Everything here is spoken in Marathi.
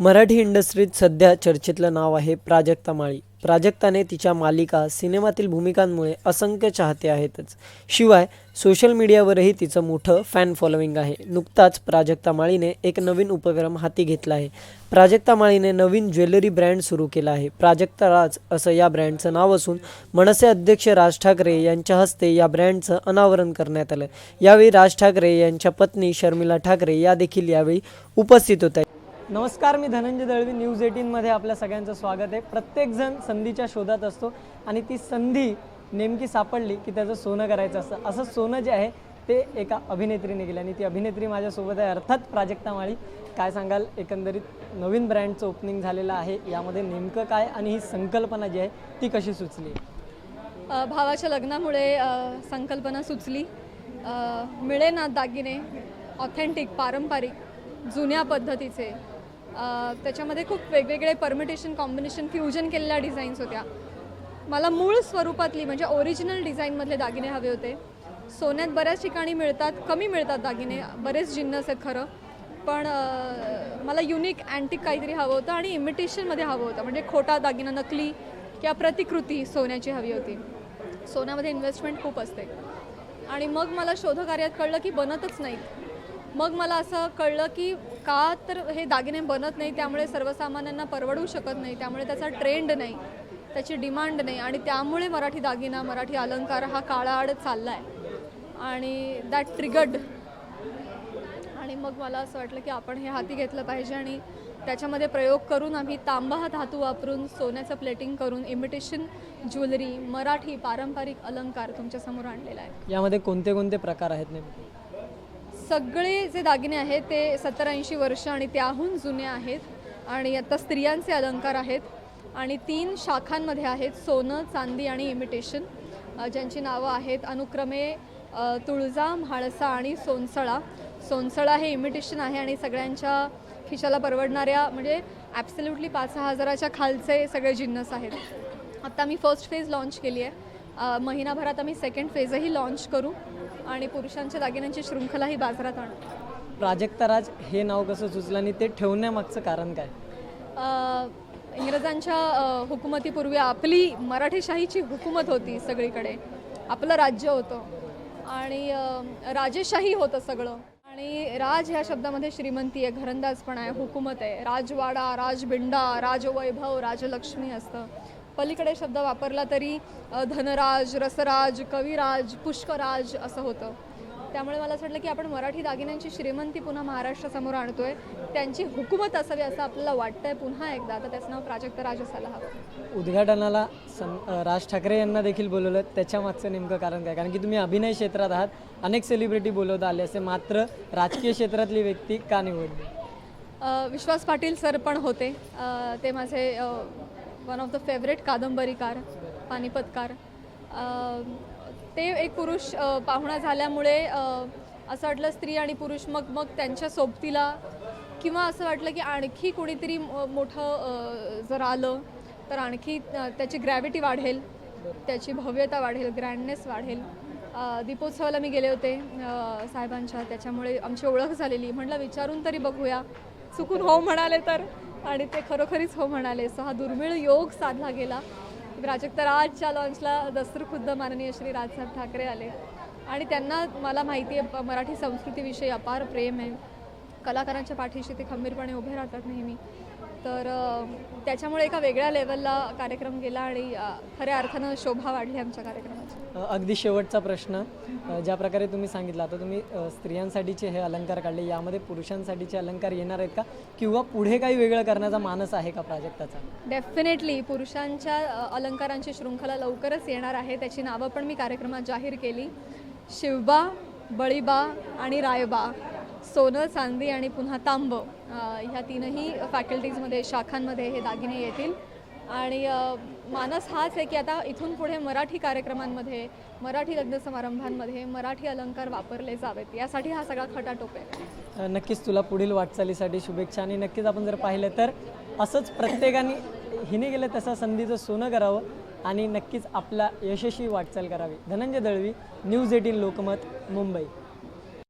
मराठी इंडस्ट्रीत सध्या चर्चेतलं नाव आहे प्राजक्ता माळी. प्राजक्ताने तिच्या मालिका सिनेमातील भूमिकांमुळे असंख्य चाहते आहेतच. शिवाय सोशल मीडियावरही तिचं मोठं फॅन फॉलोईंग आहे. नुकताच प्राजक्ता माळीने एक नवीन उपक्रम हाती घेतला आहे. प्राजक्ता माळीने नवीन ज्वेलरी ब्रँड सुरू केला आहे. प्राजक्ता राज असं या ब्रँडचं नाव असून मनसे अध्यक्ष राज ठाकरे यांच्या हस्ते या ब्रँडचं अनावरण करण्यात आलं. यावेळी राज ठाकरे यांच्या पत्नी शर्मिला ठाकरे या देखील यावेळी उपस्थित होत्या. नमस्कार मी धनंजय दळवी न्यूज एटीनमध्ये आपल्या सगळ्यांचं स्वागत आहे. प्रत्येकजण संधीच्या शोधात असतो आणि ती संधी नेमकी सापडली की त्याचं सोनं करायचं असतं. असं सोनं जे आहे ते एका अभिनेत्रीने केलं आणि ती अभिनेत्री माझ्यासोबत आहे अर्थात प्राजक्ता माळी. काय सांगाल? एकंदरीत नवीन ब्रँडचं ओपनिंग झालेलं आहे. यामध्ये नेमकं काय आणि ही संकल्पना जी आहे ती कशी सुचली? भावाच्या लग्नामुळे संकल्पना सुचली. अ, मिळेना दागिने ऑथेंटिक पारंपरिक जुन्या पद्धतीचे. त्याच्यामध्ये खूप वेगवेगळे परमिटेशन कॉम्बिनेशन फ्युजन केलेल्या डिझाईन्स होत्या. मला मूळ स्वरूपातली म्हणजे ओरिजिनल डिझाईनमधले दागिने हवे होते. सोन्यात बऱ्याच ठिकाणी मिळतात कमी मिळतात दागिने बरेच जिन्नस आहेत खरं. पण मला युनिक अँटिक काहीतरी हवं होतं आणि इमिटेशनमध्ये हवं होतं. म्हणजे खोटा दागिना नकली किंवा प्रतिकृती सोन्याची हवी होती. सोन्यामध्ये इन्व्हेस्टमेंट खूप असते. आणि मग मला शोधकार्यात कळलं की बनतच नाहीत. मग मला असं कळलं की का तर हे दागिने बनत नाही त्यामुळे सर्वसामान्यांना परवडू शकत नाही त्यामुळे त्याचा ट्रेंड नाही त्याची डिमांड नाही आणि त्यामुळे मराठी दागिना मराठी अलंकार हा काळाआड चालला आहे आणि दॅट ट्रिगर्ड आणि मग मला असं वाटलं की आपण हे हाती घेतलं पाहिजे आणि त्याच्यामध्ये प्रयोग करून आम्ही तांबा हा धातू वापरून सोन्याचं प्लेटिंग करून इमिटेशन ज्वेलरी मराठी पारंपरिक अलंकार तुमच्यासमोर आणलेला आहे. यामध्ये कोणते कोणते प्रकार आहेत नेमके? सगळे जे दागिने आहेत ते सत्तर ऐंशी वर्ष आणि त्याहून जुने आहेत आणि आता स्त्रियांचे अलंकार आहेत आणि तीन शाखांमध्ये आहेत सोनं चांदी आणि इमिटेशन ज्यांची नावं आहेत अनुक्रमे तुळजा म्हाळसा आणि सोनसळा. सोनसळा हे इमिटेशन आहे आणि सगळ्यांच्या खिशाला परवडणाऱ्या म्हणजे ॲब्सल्युटली पाच सहा हजाराच्या खालचे सगळे जिन्नस आहेत. आत्ता मी फर्स्ट फेज लॉन्च केली आहे. महिनाभरात आम्ही सेकंड फेजही लॉन्च करू आणि पुरुषांच्या दागिन्यांची शृंखलाही बाजारात आणू. प्राजक्ता राज हे नाव कसं सुचलं आणि ते ठेवण्यामागचं कारण काय? इंग्रजांच्या हुकुमतीपूर्वी आपली मराठीशाहीची हुकूमत होती सगळीकडे. आपलं राज्य होतं. आणि राजेशाही होतं सगळं. आणि राज ह्या शब्दामध्ये श्रीमंती आहे घरंदाजपण आहे हुकूमत आहे. राजवाडा राजबिंडा राजवैभव राजलक्ष्मी असतं. पलीकडे शब्द वापरला तरी धनराज रसराज कविराज पुष्कराज असं होतं. त्यामुळे मला असं वाटलं की आपण मराठी दागिन्यांची श्रीमंती पुन्हा महाराष्ट्रासमोर आणतोय. त्यांची हुकूमत असावी असं आपल्याला वाटतंय. पुन्हा एकदा तर त्याचं नाव प्राजक्त राज असायला हवं. उद्घाटनाला सं राज ठाकरे यांना देखील बोलवलं. त्याच्या मागचं नेमकं कारण काय? कारण की तुम्ही अभिनय क्षेत्रात आहात. अनेक सेलिब्रिटी बोलवता आले असे. मात्र राजकीय क्षेत्रातली व्यक्ती का निवडली? विश्वास पाटील सर पण होते. ते माझे वन ऑफ द फेवरेट कादंबरीकार पानिपतकार ते एक पुरुष पाहुणा झाल्यामुळे असं वाटलं स्त्री आणि पुरुष मग मग त्यांच्या सोबतीला किंवा असं वाटलं की आणखी कोणीतरी मोठं जर आलं तर आणखी त्याची ग्रॅव्हिटी वाढेल त्याची भव्यता वाढेल ग्रँडनेस वाढेल. दीपोत्सवाला मी गेले होते साहेबांच्या. त्याच्यामुळे आमची ओळख झालेली. म्हटलं विचारून तरी बघूया. चुकून हो म्हणाले तर. आणि ते खरोखरीच हो म्हणाले. सो हा दुर्मिळ योग साधला गेला. प्राजक्त राजच्या लॉन्चला दसर खुद्द माननीय श्री राजसाहेब ठाकरे आले. आणि त्यांना मला माहिती आहे मराठी संस्कृतीविषयी अपार प्रेम आहे. कलाकारांच्या पाठीशी ते खंबीरपणे उभे राहतात नेहमी. तर त्याच्यामुळे एका वेगळ्या लेवलला कार्यक्रम गेला आणि खऱ्या अर्थानं शोभा वाढली आमच्या कार्यक्रमाची. अगदी शेवटचा प्रश्न. ज्या प्रकारे तुम्ही सांगितलं आता तुम्ही स्त्रियांसाठीचे हे अलंकार काढले यामध्ये पुरुषांसाठीचे अलंकार येणार आहेत का? किंवा पुढे काही वेगळं करण्याचा मानस आहे का प्राजक्ताचा? डेफिनेटली पुरुषांच्या अलंकारांची शृंखला लवकरच येणार आहे. त्याची नावं पण मी कार्यक्रमात जाहीर केली. शिवबा बळीबा आणि रायबा. सोनं चांदी आणि पुन्हा तांब ह्या तीनही फॅकल्टीजमध्ये शाखांमध्ये हे दागिने येतील. आणि मानस हाच आहे की आता इथून पुढे मराठी कार्यक्रमांमध्ये मराठी लग्न समारंभांमध्ये मराठी अलंकार वापरले जावेत. यासाठी हा सगळा खटाटोप आहे. नक्कीच तुला पुढील वाटचालीसाठी शुभेच्छा. आणि नक्कीच आपण जर पाहिलं तर असंच प्रत्येकाने हिने गेलं तसं संधीचं सोनं करावं आणि नक्कीच आपला यशस्वी वाटचाल करावी. Dhananjay Dalvi news eighteen Lokmat Mumbai.